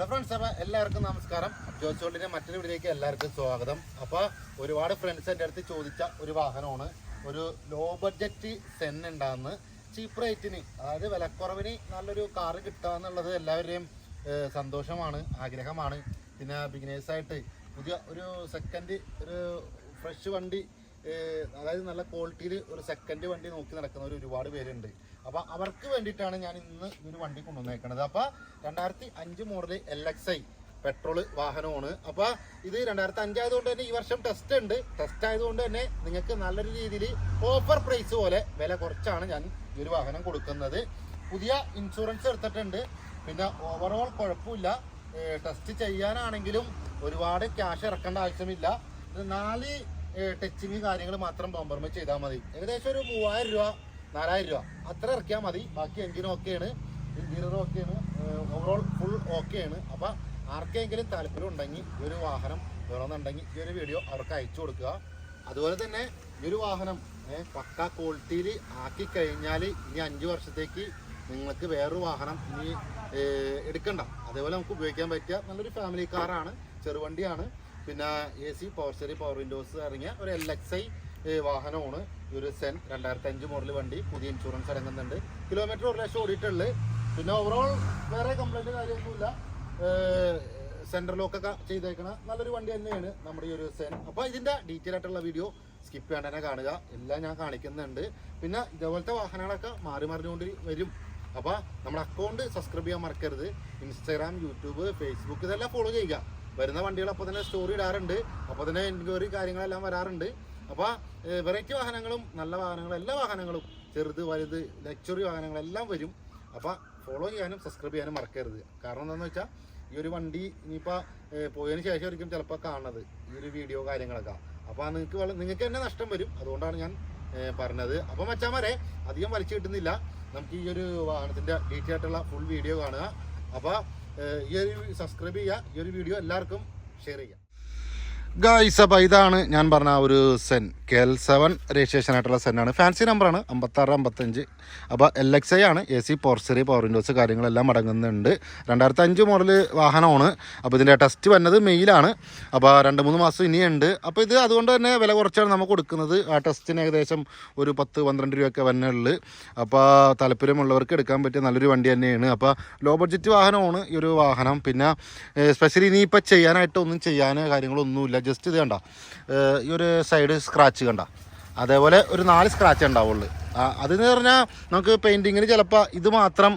Hello friends അപ്പോൾ എല്ലാവർക്കും നമസ്കാരം. ജോസ് വേൾഡിന്റെ മറ്റൊരു വീട്ടിലേക്ക് എല്ലാവർക്കും സ്വാഗതം. അപ്പോൾ ഒരുപാട് ഫ്രണ്ട്സ് എന്റെ അടുത്ത് ചോദിച്ച ഒരു വാഹനമാണ്. ഒരു ലോ ബഡ്ജറ്റ് സെൻ ഉണ്ടാകുന്ന ചീപ്പ് റേറ്റിന് അതായത് വിലക്കുറവിന് നല്ലൊരു കാറ് കിട്ടുക എന്നുള്ളത് എല്ലാവരുടെയും സന്തോഷമാണ് ആഗ്രഹമാണ്. പിന്നെ ബിഗിനേഴ്സായിട്ട് പുതിയ ഒരു സെക്കൻഡ് ഒരു ഫ്രഷ് വണ്ടി അതായത് നല്ല ക്വാളിറ്റിയിൽ ഒരു സെക്കൻഡ് വണ്ടി നോക്കി നടക്കുന്നവർ ഒരുപാട് പേരുണ്ട്. അപ്പോൾ അവർക്ക് വേണ്ടിയിട്ടാണ് ഞാൻ ഇന്ന് ഒരു വണ്ടി കൊണ്ടുവന്നേക്കണത്. അപ്പോൾ രണ്ടായിരത്തി അഞ്ച് model L X I petrol വാഹനമാണ്. അപ്പോൾ ഇത് രണ്ടായിരത്തി അഞ്ചായതുകൊണ്ട് തന്നെ ഈ വർഷം ടെസ്റ്റ് ഉണ്ട്. ടെസ്റ്റ് ആയതുകൊണ്ട് തന്നെ നിങ്ങൾക്ക് നല്ലൊരു രീതിയിൽ ഓഫർ പ്രൈസ് പോലെ വില കുറച്ചാണ് ഞാൻ ഈ ഒരു വാഹനം കൊടുക്കുന്നത്. പുതിയ ഇൻഷുറൻസ് എടുത്തിട്ടുണ്ട്. പിന്നെ ഓവറോൾ കുഴപ്പമില്ല. ടെസ്റ്റ് ചെയ്യാനാണെങ്കിലും ഒരുപാട് ക്യാഷ് ഇറക്കേണ്ട ആവശ്യമില്ല. നാല് ടച്ചിങ് കാര്യങ്ങൾ മാത്രം ബമ്പർമ ചെയ്താൽ മതി. ഏകദേശം ഒരു മൂവായിരം രൂപ നാലായിരം രൂപ. അത്ര ഇറക്കിയാൽ മതി. ബാക്കി എഞ്ചിൻ ഓക്കെയാണ് ഇന്റീരിയർ ഓക്കെയാണ് ഓവറോൾ ഫുൾ ഓക്കെയാണ് അപ്പം ആർക്കെങ്കിലും താല്പര്യം ഉണ്ടെങ്കിൽ ഈ ഒരു വാഹനം വേണമെന്നുണ്ടെങ്കിൽ ഈ ഒരു വീഡിയോ അവർക്ക് അയച്ചു കൊടുക്കുക. അതുപോലെ തന്നെ ഈ ഒരു വാഹനം പക്ക ക്വാളിറ്റിയിൽ ആക്കി കഴിഞ്ഞാൽ ഇനി അഞ്ച് വർഷത്തേക്ക് നിങ്ങൾക്ക് വേറൊരു വാഹനം ഇനി എടുക്കണ്ട. അതേപോലെ നമുക്ക് ഉപയോഗിക്കാൻ പറ്റിയ നല്ലൊരു ഫാമിലി കാറാണ് ചെറുവണ്ടിയാണ്. പിന്നെ A C power steering power windows ഇറങ്ങിയ ഒരു എൽ എക്സ് ഐ വാഹനമാണ്. ഈ ഒരു സെൻ രണ്ടായിരത്തി അഞ്ച് മോഡൽ വണ്ടി. പുതിയ ഇൻഷുറൻസ് അടങ്ങുന്നുണ്ട്. കിലോമീറ്റർ ഒരു ലക്ഷം ഓടിയിട്ടുള്ളു. പിന്നെ ഓവറോൾ വേറെ കംപ്ലൈന്റ് കാര്യമൊന്നുമില്ല. സെൻട്രൽ ലോക്കൊക്കെ ചെയ്തേക്കണ നല്ലൊരു വണ്ടി തന്നെയാണ് നമ്മുടെ ഈ ഒരു സെൻ അപ്പോൾ ഇതിന്റെ ഡീറ്റെയിൽ ആയിട്ടുള്ള വീഡിയോ സ്കിപ്പ് ചെയ്യാണ്ട് തന്നെ കാണുക. എല്ലാം ഞാൻ കാണിക്കുന്നുണ്ട്. പിന്നെ ഇതേപോലത്തെ വാഹനങ്ങളൊക്കെ മാറി മറിഞ്ഞുകൊണ്ട് വരും. അപ്പോൾ നമ്മുടെ അക്കൗണ്ട് സബ്സ്ക്രൈബ് ചെയ്യാൻ മറക്കരുത്. ഇൻസ്റ്റാഗ്രാം യൂട്യൂബ് ഫേസ്ബുക്ക് ഇതെല്ലാം ഫോളോ ചെയ്യുക. വരുന്ന വണ്ടികൾ അപ്പോൾ തന്നെ സ്റ്റോറി ഇടാറുണ്ട്. അപ്പോൾ തന്നെ എൻക്വയറി കാര്യങ്ങളെല്ലാം വരാറുണ്ട്. അപ്പോൾ വെറൈറ്റി വാഹനങ്ങളും നല്ല വാഹനങ്ങളും എല്ലാ വാഹനങ്ങളും ചെറുത് വലുത് ലക്ഷറി വാഹനങ്ങളെല്ലാം വരും. അപ്പോൾ ഫോളോ ചെയ്യാനും സബ്സ്ക്രൈബ് ചെയ്യാനും മറക്കരുത്. കാരണം എന്താണെന്ന് വെച്ചാൽ ഈ ഒരു വണ്ടി ഇനിയിപ്പോൾ പോയതിന് ശേഷം ആയിരിക്കും ചിലപ്പോൾ കാണുന്നത് ഈ ഒരു വീഡിയോ കാര്യങ്ങളൊക്കെ. അപ്പോൾ നിങ്ങൾക്ക് വെള്ളം നിങ്ങൾക്ക് തന്നെ നഷ്ടം വരും. അതുകൊണ്ടാണ് ഞാൻ പറഞ്ഞത്. അപ്പോൾ മച്ചാമാരെ അധികം വലിച്ചു കിട്ടുന്നില്ല. നമുക്ക് ഈ ഒരു വാഹനത്തിന്റെ ഡീറ്റെയിൽ ആയിട്ടുള്ള ഫുൾ വീഡിയോ കാണുക. അപ്പോൾ ഈ സബ്സ്ക്രൈബ് ചെയ്യുക ഈ ഒരു വീഡിയോ എല്ലാവർക്കും ഷെയർ ചെയ്യുക. ഗായ്സ് അപ്പം ഇതാണ് ഞാൻ പറഞ്ഞ ഒരു Zen. K L seven registration ആയിട്ടുള്ള സെന്റാണ് ഫാൻസി നമ്പറാണ് അമ്പത്താറ് അമ്പത്തഞ്ച്. അപ്പോൾ എൽ എക്സ് ഐ ആണ് എ സി പോർസറി പവർ വിൻഡോസ് കാര്യങ്ങളെല്ലാം അടങ്ങുന്നുണ്ട്. രണ്ടായിരത്തി അഞ്ച് മോഡൽ വാഹനമാണ് അപ്പോൾ ഇതിന്റെ ടെസ്റ്റ് വന്നത് മെയിലാണ് അപ്പോൾ രണ്ട് മൂന്ന് മാസം ഇനിയുണ്ട്. അപ്പോൾ ഇത് അതുകൊണ്ട് തന്നെ വില കുറച്ചാണ് നമുക്ക് കൊടുക്കുന്നത്. ആ ടെസ്റ്റിന് ഏകദേശം ഒരു പത്ത് പന്ത്രണ്ട് രൂപയൊക്കെ വന്നുള്ളു അപ്പോൾ താല്പര്യമുള്ളവർക്ക് എടുക്കാൻ പറ്റിയ നല്ലൊരു വണ്ടി തന്നെയാണ്. അപ്പോൾ ലോ ബഡ്ജറ്റ് വാഹനമാണ് ഈ ഒരു വാഹനം. പിന്നെ സ്പെഷ്യലി ഇനിയിപ്പോൾ ചെയ്യാനായിട്ട് ഒന്നും ചെയ്യാൻ കാര്യങ്ങളൊന്നുമില്ല. ജസ്റ്റ് ഇത് കണ്ട? ഈ ഒരു സൈഡ് സ്ക്രാച്ച് കണ്ട. അതേപോലെ ഒരു നാല് സ്ക്രാച്ച് ഉണ്ടാവുള്ളൂ. അതെന്ന് പറഞ്ഞാൽ നമുക്ക് പെയിന്റിങ്ങിന് ചിലപ്പോൾ ഇത് മാത്രം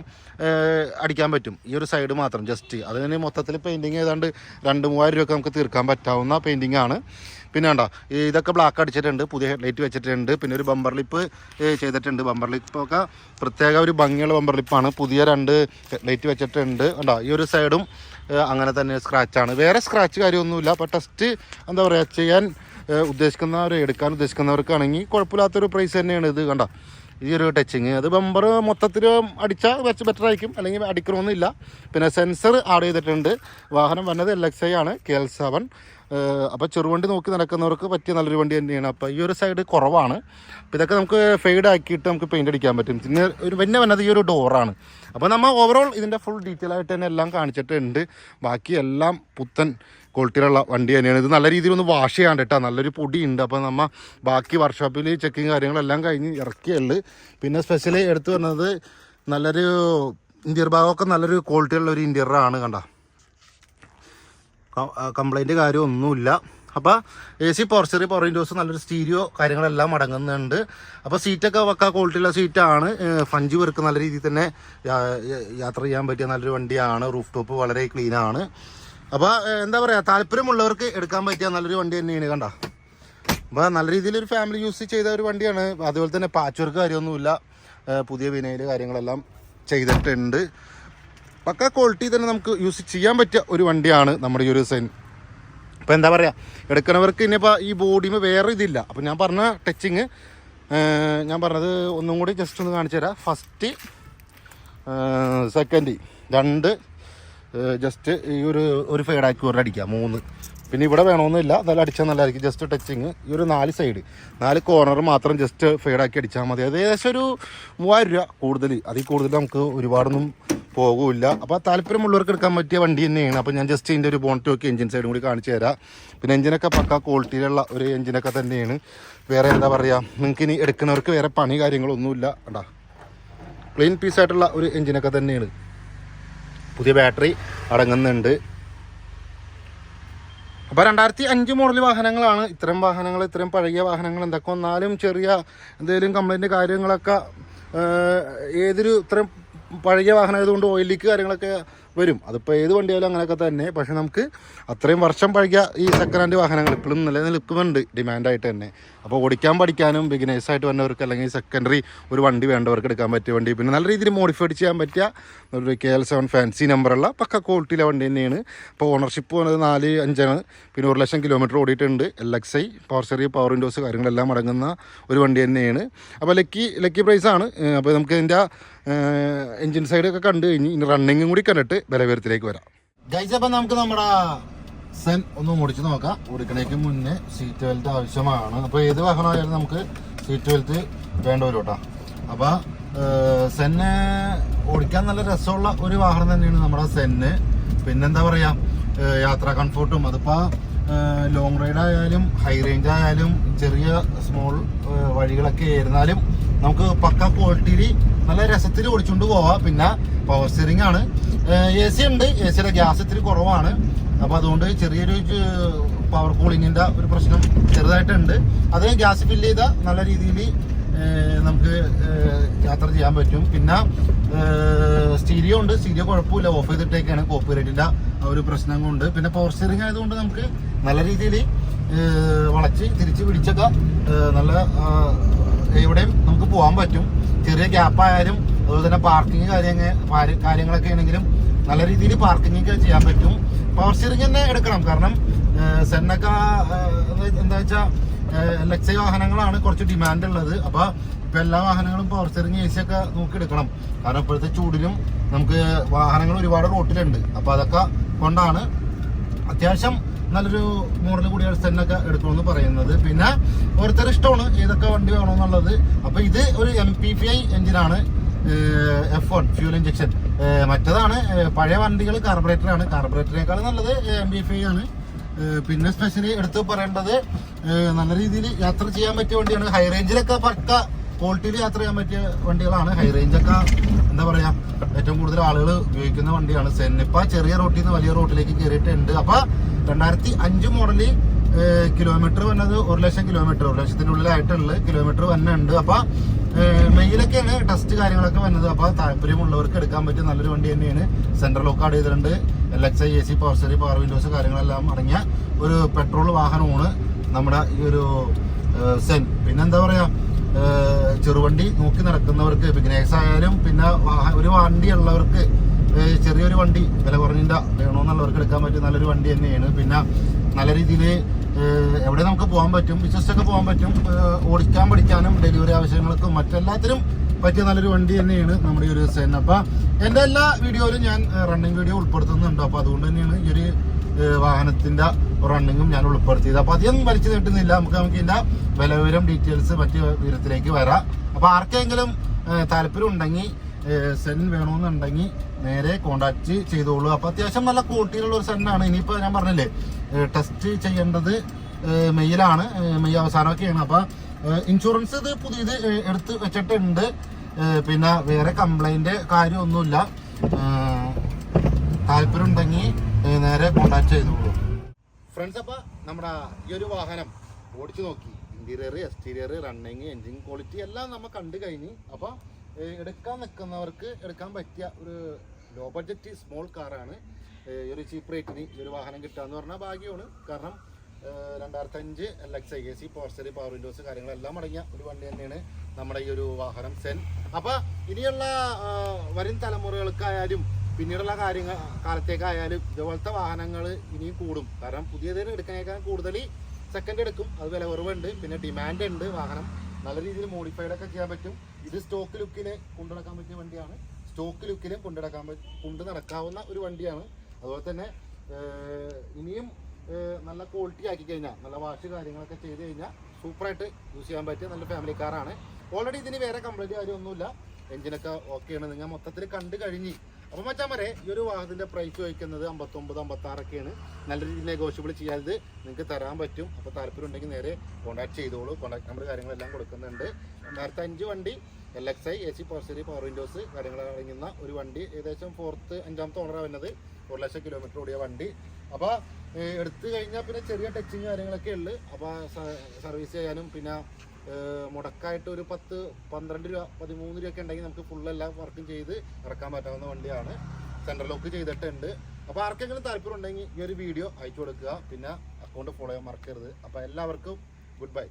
അടിക്കാൻ പറ്റും. ഈ ഒരു സൈഡ് മാത്രം ജസ്റ്റ് അതിന് മൊത്തത്തിൽ പെയിന്റിങ് ഏതാണ്ട് രണ്ട് മൂവായിരം രൂപയൊക്കെ നമുക്ക് തീർക്കാൻ പറ്റാവുന്ന പെയിന്റിംഗ് ആണ്. പിന്നെ കണ്ടോ ഇതൊക്കെ ബ്ലാക്ക് അടിച്ചിട്ടുണ്ട് പുതിയ ഹെഡ്ലൈറ്റ് വെച്ചിട്ടുണ്ട് പിന്നെ ഒരു ബമ്പർ ലിപ്പ് ചെയ്തിട്ടുണ്ട്. ബമ്പർ ലിപ്പൊക്കെ പ്രത്യേക ഒരു ഭംഗിയുള്ള ബമ്പർ ലിപ്പാണ് പുതിയ രണ്ട് ഹെഡ്ലൈറ്റ് വെച്ചിട്ടുണ്ട്. ഉണ്ടോ ഈ ഒരു സൈഡും അങ്ങനെ തന്നെ സ്ക്രാച്ചാണ് വേറെ സ്ക്രാച്ച് കാര്യമൊന്നുമില്ല. അപ്പോൾ ടെസ്റ്റ് എന്താ പറയുക ചെയ്യാൻ ഉദ്ദേശിക്കുന്നവർ എടുക്കാൻ ഉദ്ദേശിക്കുന്നവർക്കാണെങ്കിൽ കുഴപ്പമില്ലാത്തൊരു പ്രൈസ് തന്നെയാണ് ഇത് കണ്ട? ഈ ഒരു ടച്ചിങ് അത് ബമ്പർ മൊത്തത്തിൽ അടിച്ചാൽ വെച്ച് ബെറ്റർ ആയിരിക്കും. അല്ലെങ്കിൽ അടിക്കണമെന്നില്ല. പിന്നെ സെൻസർ ആഡ് ചെയ്തിട്ടുണ്ട്. വാഹനം വന്നത് എൽ എക്സ് ഐ ആണ്. കെ എൽ സെവൻ അപ്പോൾ ചെറുവണ്ടി നോക്കി നടക്കുന്നവർക്ക് പറ്റിയ നല്ലൊരു വണ്ടി തന്നെയാണ്. അപ്പോൾ ഈ ഒരു സൈഡ് കുറവാണ്. അപ്പോൾ ഇതൊക്കെ നമുക്ക് ഫെയ്ഡ് ആക്കിയിട്ട് നമുക്ക് പെയിന്റ് അടിക്കാൻ പറ്റും. പിന്നെ ഒരു പിന്നെ വന്നത് ഈ ഒരു ഡോറാണ് അപ്പോൾ നമ്മൾ ഓവറോൾ ഇതിന്റെ ഫുൾ ഡീറ്റെയിൽ ആയിട്ട് തന്നെ എല്ലാം കാണിച്ചിട്ടുണ്ട്. ബാക്കി എല്ലാം പുത്തൻ ക്വാളിറ്റിയിലുള്ള വണ്ടി തന്നെയാണ്. ഇത് നല്ല രീതിയിൽ ഒന്ന് വാഷ് ചെയ്യാണ്ട് കേട്ടോ നല്ലൊരു പൊടി ഉണ്ട് അപ്പോൾ നമ്മൾ ബാക്കി വർക്ക്ഷോപ്പിൽ ചെക്കിങ് കാര്യങ്ങളെല്ലാം കഴിഞ്ഞ് ഇറക്കിയുള്ളു പിന്നെ സ്പെഷ്യലി എടുത്തു വന്നത് നല്ലൊരു ഇന്റീരിയർ ഭാഗമൊക്കെ നല്ലൊരു ക്വാളിറ്റിയുള്ള ഒരു ഇന്റീരിയറാണ് കണ്ട. കംപ്ലൈന്റ് കാര്യമൊന്നുമില്ല. അപ്പോൾ എ സി പോർച്ചറി പവർ നല്ലൊരു സ്റ്റീരിയോ കാര്യങ്ങളെല്ലാം അടങ്ങുന്നുണ്ട്. അപ്പോൾ സീറ്റൊക്കെ വെക്കാൻ ക്വാളിറ്റിയുള്ള സീറ്റാണ് ഫഞ്ച് പേർക്ക് നല്ല രീതിയിൽ തന്നെ യാത്ര ചെയ്യാൻ പറ്റിയ നല്ലൊരു വണ്ടിയാണ്. റൂഫ് ടോപ്പ് വളരെ ക്ലീനാണ് അപ്പോൾ എന്താ പറയുക താല്പര്യമുള്ളവർക്ക് എടുക്കാൻ പറ്റിയ നല്ലൊരു വണ്ടി തന്നെയാണ് കണ്ട. അപ്പോൾ നല്ല രീതിയിൽ ഒരു ഫാമിലി യൂസ് ചെയ്ത ഒരു വണ്ടിയാണ്. അതുപോലെ തന്നെ പാച്ച് വർക്ക് കാര്യമൊന്നുമില്ല പുതിയ വിനയിൽ കാര്യങ്ങളെല്ലാം ചെയ്തിട്ടുണ്ട്. പക്ക ക്വാളിറ്റി തന്നെ നമുക്ക് യൂസ് ചെയ്യാൻ പറ്റിയ ഒരു വണ്ടിയാണ് നമ്മുടെ ഈ ഒരു സെൻ ഇപ്പോൾ എന്താ പറയുക എടുക്കുന്നവർക്ക് ഇനിയിപ്പോൾ ഈ ബോഡിമ വേറെ ഇതില്ല. അപ്പോൾ ഞാൻ പറഞ്ഞ ടച്ചിങ് ഞാൻ പറഞ്ഞത് ഒന്നും കൂടി ജസ്റ്റ് ഒന്ന് കാണിച്ചു തരാം. ഫസ്റ്റ് സെക്കൻഡ് രണ്ട് ജസ്റ്റ് ഈ ഒരു ഒരു ഫേഡാക്കി ഒരു അടിക്കുക മൂന്ന്. പിന്നെ ഇവിടെ വേണമെന്നില്ല അതെല്ലാം അടിച്ചാൽ നല്ലതായിരിക്കും. ജസ്റ്റ് ടച്ചിങ് ഈ ഒരു നാല് സൈഡ് നാല് കോർണർ മാത്രം ജസ്റ്റ് ഫേഡാക്കി അടിച്ചാൽ മതി. അത് ഏകദേശം ഒരു മൂവായിരം രൂപ കൂടുതൽ അതിൽ കൂടുതൽ നമുക്ക് ഒരുപാടൊന്നും പോകില്ല. അപ്പോൾ താല്പര്യമുള്ളവർക്ക് എടുക്കാൻ പറ്റിയ വണ്ടി തന്നെയാണ്. അപ്പോൾ ഞാൻ ജസ്റ്റ് ഇതിന്റെ ഒരു ബോണറ്റ് നോക്കി എഞ്ചിൻ സൈഡും കൂടി കാണിച്ചു തരാം. പിന്നെ എഞ്ചിനൊക്കെ പക്കാ ക്വാളിറ്റിയിലുള്ള ഒരു എഞ്ചിനൊക്കെ തന്നെയാണ്. വേറെ എന്താ പറയുക നിങ്ങൾക്ക് ഇനി എടുക്കുന്നവർക്ക് വേറെ പണി കാര്യങ്ങളൊന്നുമില്ല. കണ്ടാ? ക്ലീൻ പീസായിട്ടുള്ള ഒരു എഞ്ചിനൊക്കെ തന്നെയാണ്. പുതിയ ബാറ്ററി അടങ്ങുന്നുണ്ട്. അപ്പോൾ രണ്ടായിരത്തി അഞ്ച് മോഡൽ വാഹനങ്ങളാണ്. ഇത്തരം വാഹനങ്ങൾ ഇത്തരം പഴകിയ വാഹനങ്ങൾ എന്തൊക്കെ വന്നാലും ചെറിയ എന്തെങ്കിലും കംപ്ലൈന്റ് കാര്യങ്ങളൊക്കെ ഏതൊരു ഇത്രയും പഴകിയ വാഹനം കൊണ്ട് ഓയിൽ ലീക്ക് കാര്യങ്ങളൊക്കെ വരും. അതിപ്പോൾ ഏത് വണ്ടിയായാലും അങ്ങനെയൊക്കെ തന്നെ. പക്ഷെ നമുക്ക് അത്രയും വർഷം പഴകിയ ഈ സെക്കൻഡ് ഹാൻഡ് വാഹനങ്ങൾ ഇപ്പോഴും നിലനിൽക്കുന്നുണ്ട്. ഡിമാൻഡായിട്ട് തന്നെ. അപ്പോൾ ഓടിക്കാൻ പഠിക്കാനും ബിഗിനേഴ്സായിട്ട് വന്നവർക്ക് അല്ലെങ്കിൽ സെക്കൻഡറി ഒരു വണ്ടി വേണ്ടവർക്ക് എടുക്കാൻ പറ്റിയ വണ്ടി. പിന്നെ നല്ല രീതിയിൽ മോഡിഫൈഡ് ചെയ്യാൻ പറ്റിയ ഒരു കെ എൽ സെവൻ ഫാൻസി നമ്പറുള്ള പക്ക ക്വാളിറ്റിയിലെ വണ്ടി തന്നെയാണ്. അപ്പോൾ ഓണർഷിപ്പ് വന്നത് നാല് അഞ്ചാണ്. പിന്നെ ഒരു ലക്ഷം കിലോമീറ്റർ ഓടിയിട്ടുണ്ട് എൽ എക്സ് ഐ പവർ സെറി പവർ വിൻഡോസ് കാര്യങ്ങളെല്ലാം അടങ്ങുന്ന ഒരു വണ്ടി തന്നെയാണ്. അപ്പോൾ ലക്കി ലക്കി പ്രൈസാണ് അപ്പോൾ നമുക്ക് ഇതിന്റെ എൻജിൻ സൈഡൊക്കെ കണ്ടു കഴിഞ്ഞ് ഇനി റണ്ണിങ്ങും കൂടി കണ്ടിട്ട് ബലവേരത്തിലേക്ക് വരാം. ഗൈസ് അപ്പം നമുക്ക് നമ്മുടെ സെൻ ഒന്ന് മുടിച്ച് നോക്കാം. ഓടിക്കണേക്ക് മുന്നേ സീറ്റ് ബെൽറ്റ് ആവശ്യമാണ്. അപ്പോൾ ഏത് വാഹനമായാലും നമുക്ക് സീറ്റ് ബെൽറ്റ് വേണ്ട വരും കേട്ടോ. അപ്പോൾ സെന്ന് ഓടിക്കാൻ നല്ല രസമുള്ള ഒരു വാഹനം തന്നെയാണ് നമ്മുടെ സെന്ന്. പിന്നെന്താ പറയുക യാത്രാ കംഫോർട്ടും. അതിപ്പോൾ ലോങ് റൈഡ് ആയാലും ഹൈ റേഞ്ച് ആയാലും ചെറിയ സ്മോൾ വഴികളൊക്കെ ആയിരുന്നാലും നമുക്ക് പക്ക ക്വാളിറ്റിയിൽ നല്ല രസത്തിൽ ഓടിച്ചുകൊണ്ട് പോവാം. പിന്നെ പവർ സ്റ്റിയറിംഗ് ആണ്. എ സി ഉണ്ട്. എ സിയുടെ ഗ്യാസ് ഇത്തിരി കുറവാണ്. അപ്പോൾ അതുകൊണ്ട് ചെറിയൊരു പവർ കൂളിങ്ങിന്റെ ഒരു പ്രശ്നം ചെറുതായിട്ടുണ്ട്. അത് ഗ്യാസ് ഫില്ല് ചെയ്താൽ നല്ല രീതിയിൽ നമുക്ക് യാത്ര ചെയ്യാൻ പറ്റും. പിന്നെ സ്റ്റീരിയോ ഉണ്ട്. സ്റ്റീരിയോ കുഴപ്പമില്ല. ഓഫ് ചെയ്തിട്ടേക്കാണ്. കോപ്പി റേറ്റിന്റെ ഒരു പ്രശ്നം കൊണ്ട്. പിന്നെ പവർ സ്റ്റിയറിംഗ് ആയതുകൊണ്ട് നമുക്ക് നല്ല രീതിയിൽ വളച്ച് തിരിച്ച് പിടിച്ചൊക്കെ നല്ല എവിടെയും നമുക്ക് പോകാൻ പറ്റും. ചെറിയ ഗ്യാപ്പായാലും അതുപോലെ തന്നെ പാർക്കിംഗ് കാര്യങ്ങൾ കാര്യങ്ങളൊക്കെ ആണെങ്കിലും നല്ല രീതിയിൽ പാർക്കിംഗ് ഒക്കെ ചെയ്യാൻ പറ്റും. പവർ സ്റ്റിയറിംഗ് തന്നെ എടുക്കണം. കാരണം സെന്നക്ക എന്താ വെച്ചാൽ ലക്ഷ വാഹനങ്ങളാണ് കുറച്ച് ഡിമാൻഡ് ഉള്ളത് അപ്പൊ ഇപ്പൊ എല്ലാ വാഹനങ്ങളും പവർ സ്റ്റിയറിംഗ് എ സി ഒക്കെ നോക്കി എടുക്കണം. കാരണം ഇപ്പോഴത്തെ ചൂടിലും നമുക്ക് വാഹനങ്ങൾ ഒരുപാട് റോട്ടിലുണ്ട്. അപ്പൊ അതൊക്കെ കൊണ്ടാണ് അത്യാവശ്യം നല്ലൊരു മോഡൽ കൂടിയ സെന്നൊക്കെ എടുക്കണമെന്ന് പറയുന്നത്. പിന്നെ ഓരോരുത്തർ ഇഷ്ടമാണ് ഏതൊക്കെ വണ്ടി വേണമെന്നുള്ളത് അപ്പൊ ഇത് ഒരു എം പി പി ഐ എഞ്ചിനാണ്. എഫ് വൺ ഫ്യൂൽ ഇഞ്ചക്ഷൻ മറ്റതാണ് പഴയ വണ്ടികൾ കാർബറേറ്ററാണ് കാർബറേറ്ററിനേക്കാൾ നല്ലത് എം ബി ഫൈ ആണ്. പിന്നെ സ്പെഷ്യലി എടുത്ത് പറയേണ്ടത് നല്ല രീതിയിൽ യാത്ര ചെയ്യാൻ പറ്റിയ വണ്ടിയാണ്. ഹൈ റേഞ്ചിലൊക്കെ പക്ക ക്വാളിറ്റിയിൽ യാത്ര ചെയ്യാൻ പറ്റിയ വണ്ടികളാണ്. ഹൈ റേഞ്ചൊക്കെ എന്താ പറയാ ഏറ്റവും കൂടുതൽ ആളുകൾ ഉപയോഗിക്കുന്ന വണ്ടിയാണ്. സെന്നിപ്പ ചെറിയ റോട്ടിൽ നിന്ന് വലിയ റോട്ടിലേക്ക് കയറിയിട്ടുണ്ട് അപ്പൊ രണ്ടായിരത്തി അഞ്ച് മോഡലിൽ കിലോമീറ്റർ വന്നത് ഒരു ലക്ഷം കിലോമീറ്റർ ഒരു ഉള്ളിലായിട്ടുള്ള കിലോമീറ്റർ വന്നുണ്ട്. അപ്പൊ മെയിലൊക്കെയാണ് ടെസ്റ്റ് കാര്യങ്ങളൊക്കെ വന്നത്. അപ്പൊ താല്പര്യമുള്ളവർക്ക് എടുക്കാൻ പറ്റിയ നല്ലൊരു വണ്ടി തന്നെയാണ്. സെൻട്രൽ ലോക്ക് ആഡ് ചെയ്തിട്ടുണ്ട്. L X I A C power സെറി power windows കാര്യങ്ങളെല്ലാം അടങ്ങിയ ഒരു പെട്രോൾ വാഹനമാണ് നമ്മുടെ ഈ ഒരു സെൻ പിന്നെന്താ പറയാ ചെറുവണ്ടി നോക്കി നടക്കുന്നവർക്ക് ബിഗ്നേഴ്സ് ആയാലും പിന്നെ ഒരു വണ്ടി ഉള്ളവർക്ക് ചെറിയൊരു വണ്ടി വില കുറഞ്ഞില്ല വേണമെന്നുള്ളവർക്ക് എടുക്കാൻ പറ്റിയ നല്ലൊരു വണ്ടി തന്നെയാണ്. പിന്നെ നല്ല രീതിയിൽ എവിടെ നമുക്ക് പോകാൻ പറ്റും വിശ്വസിച്ചൊക്കെ പോകാൻ പറ്റും ഓടിക്കാൻ പഠിക്കാനും ഡെലിവറി ആവശ്യങ്ങൾക്കും മറ്റെല്ലാത്തിനും പറ്റിയ നല്ലൊരു വണ്ടി തന്നെയാണ് നമ്മുടെ ഈ ഒരു സെൻ അപ്പൊ എന്റെ എല്ലാ വീഡിയോയിലും ഞാൻ റണ്ണിങ് വീഡിയോ ഉൾപ്പെടുത്തുന്നുണ്ട്. അപ്പൊ അതുകൊണ്ട് തന്നെയാണ് ഈ ഒരു വാഹനത്തിന്റെ റണ്ണിങ്ങും ഞാൻ ഉൾപ്പെടുത്തിയത്. അപ്പൊ അധികം വലിച്ചു നീട്ടുന്നില്ല. നമുക്ക് നമുക്ക് ഇതിന്റെ വില വിവരം ഡീറ്റെയിൽസ് മറ്റു വിവരത്തിലേക്ക് വരാം. അപ്പൊ ആർക്കെങ്കിലും താല്പര്യം ഉണ്ടെങ്കിൽ സെൻ വേണമെന്നുണ്ടെങ്കിൽ നേരെ കോണ്ടാക്ട് ചെയ്തോളൂ. അപ്പോൾ അത്യാവശ്യം നല്ല ക്വാളിറ്റിയിലുള്ള ഒരു സെന്നാണ് ഇനിയിപ്പോൾ ഞാൻ പറഞ്ഞില്ലേ ടെസ്റ്റ് ചെയ്യേണ്ടത് മെയ്യിലാണ് മെയ് അവസാനമൊക്കെയാണ്. അപ്പോൾ ഇൻഷുറൻസ് ഇത് പുതിയത് എടുത്ത് വെച്ചിട്ടുണ്ട്. പിന്നെ വേറെ കംപ്ലൈന്റ് കാര്യമൊന്നുമില്ല. താല്പര്യം ഉണ്ടെങ്കിൽ നേരെ കോണ്ടാക്ട് ചെയ്തോളൂ. ഫ്രണ്ട്സ് അപ്പോൾ നമ്മുടെ ഈ ഒരു വാഹനം ഓടിച്ചു നോക്കി. Interior exterior running engine quality എല്ലാം നമ്മൾ കണ്ടു കഴിഞ്ഞ്. അപ്പൊ ഏഹ് എടുക്കാൻ നിൽക്കുന്നവർക്ക് എടുക്കാൻ പറ്റിയ ഒരു ലോ ബഡ്ജറ്റ് സ്മോൾ കാറാണ് ഈ ഒരു ചീപ്പ് റേറ്റിന് ഈ ഒരു വാഹനം കിട്ടുക എന്ന് പറഞ്ഞാൽ ഭാഗ്യമാണ്. കാരണം രണ്ടായിരത്തി അഞ്ച് L X I A C പോസ്റ്ററി power windows കാര്യങ്ങളെല്ലാം അടങ്ങിയ ഒരു വണ്ടി തന്നെയാണ് നമ്മുടെ ഈ ഒരു വാഹനം സെൻ അപ്പോൾ ഇനിയുള്ള വരും തലമുറകൾക്കായാലും പിന്നീടുള്ള കാര്യങ്ങൾ കാലത്തേക്കായാലും ഇതുപോലത്തെ വാഹനങ്ങൾ ഇനിയും കൂടും. കാരണം പുതിയതിന് എടുക്കാനേക്കാൾ കൂടുതൽ സെക്കൻഡ് എടുക്കും. അത് വില കുറവുണ്ട്. പിന്നെ ഡിമാൻഡ് ഉണ്ട് വാഹനം. നല്ല രീതിയിൽ മോഡിഫൈഡ് ഒക്കെ ചെയ്യാൻ പറ്റും. ഇത് സ്റ്റോക്ക് ലുക്കിന് കൊണ്ടുനടക്കാൻ പറ്റിയ വണ്ടിയാണ്. സ്റ്റോക്ക് ലുക്കിലും കൊണ്ടുനടക്കാൻ കൊണ്ടു നടക്കാവുന്ന ഒരു വണ്ടിയാണ്. അതുപോലെ തന്നെ ഇനിയും നല്ല ക്വാളിറ്റി ആക്കി കഴിഞ്ഞാൽ നല്ല വാഷ് കാര്യങ്ങളൊക്കെ ചെയ്ത് കഴിഞ്ഞാൽ സൂപ്പറായിട്ട് യൂസ് ചെയ്യാൻ പറ്റിയ നല്ല ഫാമിലി കാറാണ് ഓൾറെഡി ഇതിന് വേറെ കംപ്ലൈന്റ് കാര്യമൊന്നുമില്ല. എഞ്ചിനൊക്കെ ഓക്കെയാണ് നിങ്ങൾ മൊത്തത്തിൽ കണ്ടു കഴിഞ്ഞ്. അപ്പോൾ വരെ ഈ ഒരു വാഹനത്തിന്റെ പ്രൈസ് ചോദിക്കുന്നത് അമ്പത്തൊമ്പത് അമ്പത്തി ആറൊക്കെയാണ് നല്ല രീതിയിൽ നെഗോഷ്യബിൾ ചെയ്യാതെ നിങ്ങൾക്ക് തരാൻ പറ്റും. അപ്പോൾ താല്പര്യം ഉണ്ടെങ്കിൽ നേരെ കോൺടാക്ട് ചെയ്തോളൂ. കോൺടാക്ട് നമ്പർ കാര്യങ്ങളെല്ലാം കൊടുക്കുന്നുണ്ട്. രണ്ടായിരത്തി അഞ്ച് വണ്ടി L X I A C പോർസറി power windows കാര്യങ്ങൾ അടങ്ങുന്ന ഒരു വണ്ടി. ഏകദേശം ഫോർത്ത് അഞ്ചാമത്തെ ഓണറാണ് വരുന്നത് ഒരു ലക്ഷം കിലോമീറ്റർ ഓടിയ വണ്ടി. അപ്പോൾ എടുത്തു കഴിഞ്ഞാൽ പിന്നെ ചെറിയ ടച്ചിങ് കാര്യങ്ങളൊക്കെ ഉള്ളു. അപ്പോൾ സർവീസ് ചെയ്യാനും പിന്നെ മുടക്കായിട്ട് ഒരു പത്ത് പന്ത്രണ്ട് രൂപ പതിമൂന്ന് രൂപ ഒക്കെ ഉണ്ടെങ്കിൽ നമുക്ക് ഫുൾ എല്ലാ വർക്കും ചെയ്ത് ഇറക്കാൻ പറ്റാവുന്ന വണ്ടിയാണ്. സെൻട്രൽ ലോക്ക് ചെയ്തിട്ടുണ്ട്. അപ്പോൾ ആർക്കെങ്കിലും താല്പര്യം ഉണ്ടെങ്കിൽ ഈ ഒരു വീഡിയോ അയച്ചു കൊടുക്കുക. പിന്നെ അക്കൗണ്ട് ഫോളോ ചെയ്യാൻ മറക്കരുത്. അപ്പോൾ എല്ലാവർക്കും ഗുഡ് ബൈ